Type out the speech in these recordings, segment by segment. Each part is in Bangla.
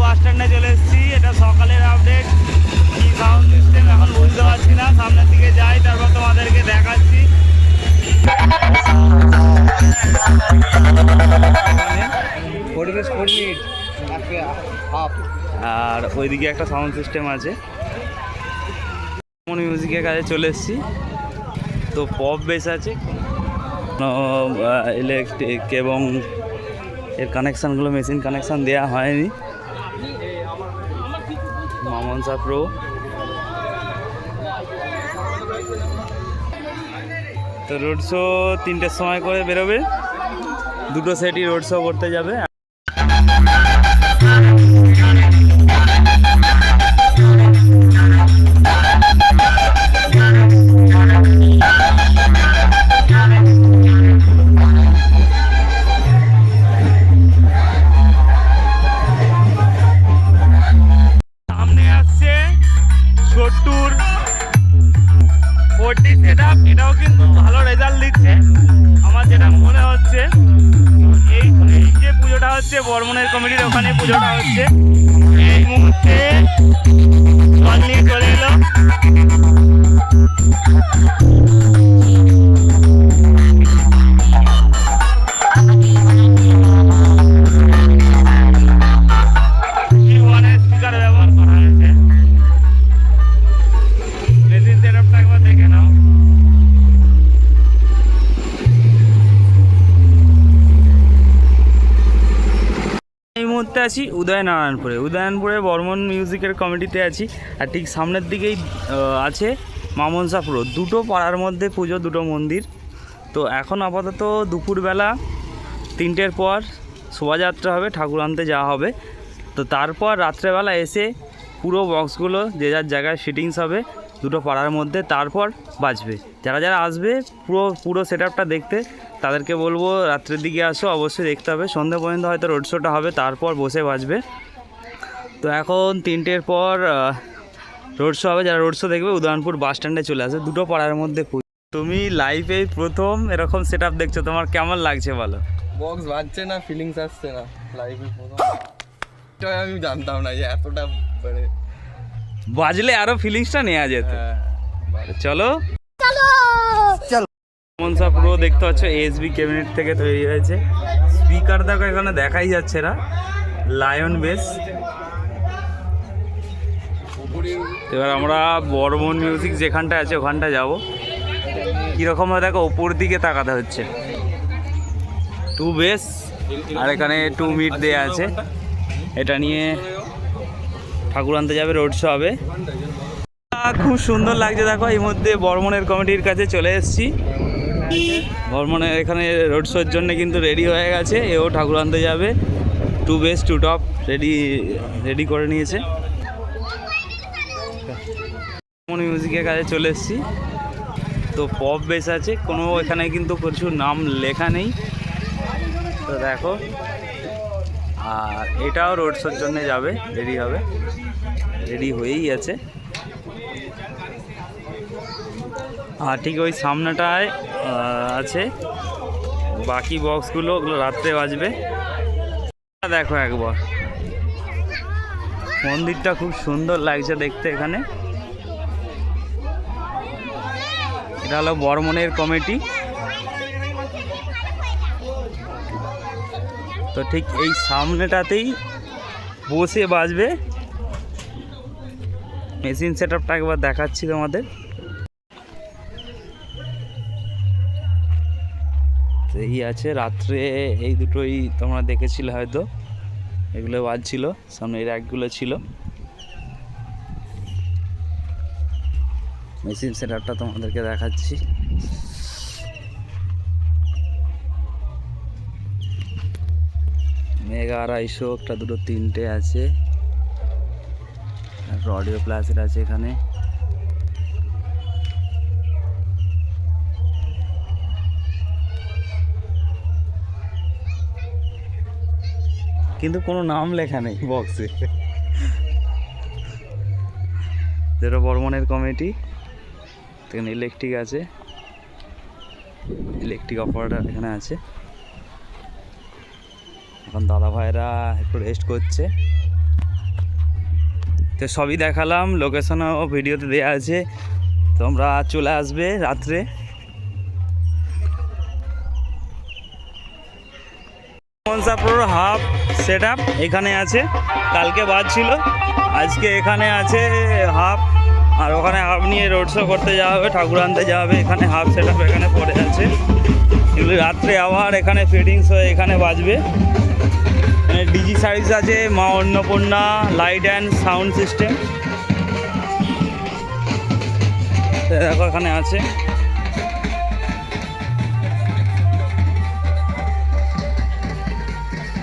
বাস স্ট্যান্ডে চলে এসেছি। এটা সকালের আপডেট কি সাউন্ড সিস্টেম এখন বুঝতে পারছি না। সামনের দিকে যাই তারপর তোমাদেরকে দেখাচ্ছি। আর ওইদিকে একটা সাউন্ড সিস্টেম আছে। মিউজিকের কাছে চলে এসেছি। তো পপ বেস আছে। ইলেকট্রিক এবং এর কানেকশানগুলো মেশিন কানেকশান দেওয়া হয়নি। মামন প্রো তো রোড শো তিনটের সময় করে বেরোবে। দুটো সেটই রোড শো করতে যাবে। হচ্ছে বর্মনের কমিটির ওখানে পুজোটা হচ্ছে। এই মুহূর্তে আছি উদয়নারায়ণপুরে। উদয়নারায়ণপুরে বর্মন মিউজিকের কমিটিতে আছি আর ঠিক সামনের দিকেই আছে মামনসা পুরো। দুটো পাড়ার মধ্যে পুজো, দুটো মন্দির। তো এখন আপাতত দুপুরবেলা তিনটের পর শোভাযাত্রা হবে, ঠাকুর আনতে যাওয়া হবে। তো তারপর রাত্রেবেলা এসে পুরো বক্সগুলো যে যার জায়গায় ফিটিংস হবে দুটো পাড়ার মধ্যে, তারপর বাজবে। যারা যারা আসবে, পুরো পুরো সেট দেখতে, তাদেরকে বলব রাত্রের দিকে আসো, অবশ্যই দেখতে হবে। সন্ধ্যে পর্যন্ত হয়তো রোড শোটা হবে, তারপর বসে বাজবে। তো এখন তিনটের পর রোড শো হবে। যারা রোড শো দেখবে, উদয়নপুর বাস স্ট্যান্ডে চলে আসে দুটো পাড়ার মধ্যে তুমি লাইফে প্রথম এরকম সেট দেখছ, তোমার কেমন লাগছে বলো? বক্স বাজছে না ফিলিংস আসছে না। লাইভে প্রথম। আমি জানতাম না যে এতটা মানে বাজলে আরও ফিলিংসটা নেওয়া যেত। হ্যাঁ, চলো। মনসা পুরো দেখতে পাচ্ছ এসবি ক্যাবিনেট থেকে তৈরি হয়েছে। স্পিকার দেখো এখানে দেখাই যাচ্ছে না। লায়ন বেস এবার আমরা বর্মন মিউজিক যেখানটা আছে ওখানটা যাব। কীরকম হয় দেখো ওপর দিকে তাকাতে হচ্ছে। টু বেস আর এখানে টু মিট দেয়া আছে। এটা নিয়ে ঠাকুর আনতে যাবে রোড শো হবে। খুব সুন্দর লাগছে, দেখো, এই মধ্যে বর্মনের কমিটির কাছে চলে এসেছি। বর্মনের এখানে রোড শোর জন্য কিন্তু রেডি হয়ে গেছে, এও ঠাকুর আনতে যাবে। To base to top ready ready করে নিয়েছে। মিউজিকের কাছে চলে এসেছি। তো পপ বেস আছে, কোনো এখানে কিন্তু কিছু নাম লেখা নেই। তো দেখো আর এটাও রোড শোর জন্য যাবে রেডি হবে। রেডি হয়েই আছে। আর ঠিক ওই সামনেটায় আছে। বাকি বক্সগুলো ওগুলো রাত্রে বাজবে। দেখো একবার। মন্দিরটা খুব সুন্দর লাগছে দেখতে এখানে। এটা হলো বর্মনের কমিটি। তো ঠিক এই সামনেটাতেই বসে বাজবে। মেশিন সেট আপটা একবার দেখাচ্ছি তোমাদের। এই আছে রাত্রে এই দুটোই তোমরা দেখেছিলে হয়তো। এগুলো বাজছিল, সামনে এই র্যাকগুলো ছিল। মেশিন সেট আপটা তোমাদেরকে দেখাচ্ছি। মেগা আড়াইশো, একটা দুটো তিনটে আছে। অডিও প্লাসের আছে এখানে। কিন্তু কোনো নাম লেখা নেই বক্সে যেটা বর্মনের কমিটি, এখানে ইলেকট্রিক আছে। ইলেকট্রিক অপারেটার এখানে আছে। এখন দাদা ভাইরা একটু রেস্ট করছে। তো সবই দেখালাম লোকেশনও ভিডিওতে দেওয়া আছে। তোমরা চলে আসবে রাত্রে। মনসাপুর হাফ সেট এখানে আছে, কালকে বাদ ছিল। আজকে এখানে আছে হাফ আর ওখানে হাফ নিয়ে রোড শো করতে যাওয়া হবে, ঠাকুর আনতে যাওয়া হবে, এখানে হাফ সেট আপ এখানে পড়ে আছে। এগুলি রাত্রে আবার এখানে ফিটিংস হয়ে এখানে বাজবে। ডিজি সার্ভিস আছে, Maa Annapurna light and sound system দেখো এখানে আছে।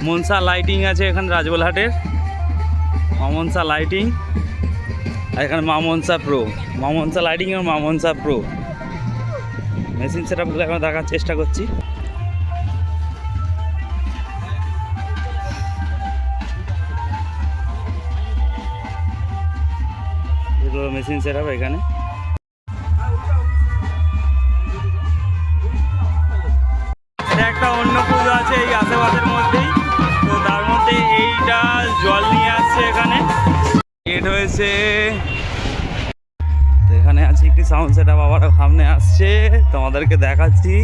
মনসা লাইটিং আছে এখানে রাজবলহাটের। মামনসা লাইটিং আর এখানে মামনসা প্রো। মামনসা লাইটিং এবং মামনসা প্রো। মেশিন সেট আপগুলো এখন দেখার চেষ্টা করছি। এগুলো মেশিন সেট আপ এখানে একটা অন্য পুজো আছে এই আশেপাশের মধ্যেই। তো তার মধ্যে এইটা জল নিয়ে আসছে এখানে। গেট হয়েছে সাউন্ড সেট আপ আবার সামনে আসছে। তোমাদেরকে দেখাচ্ছি।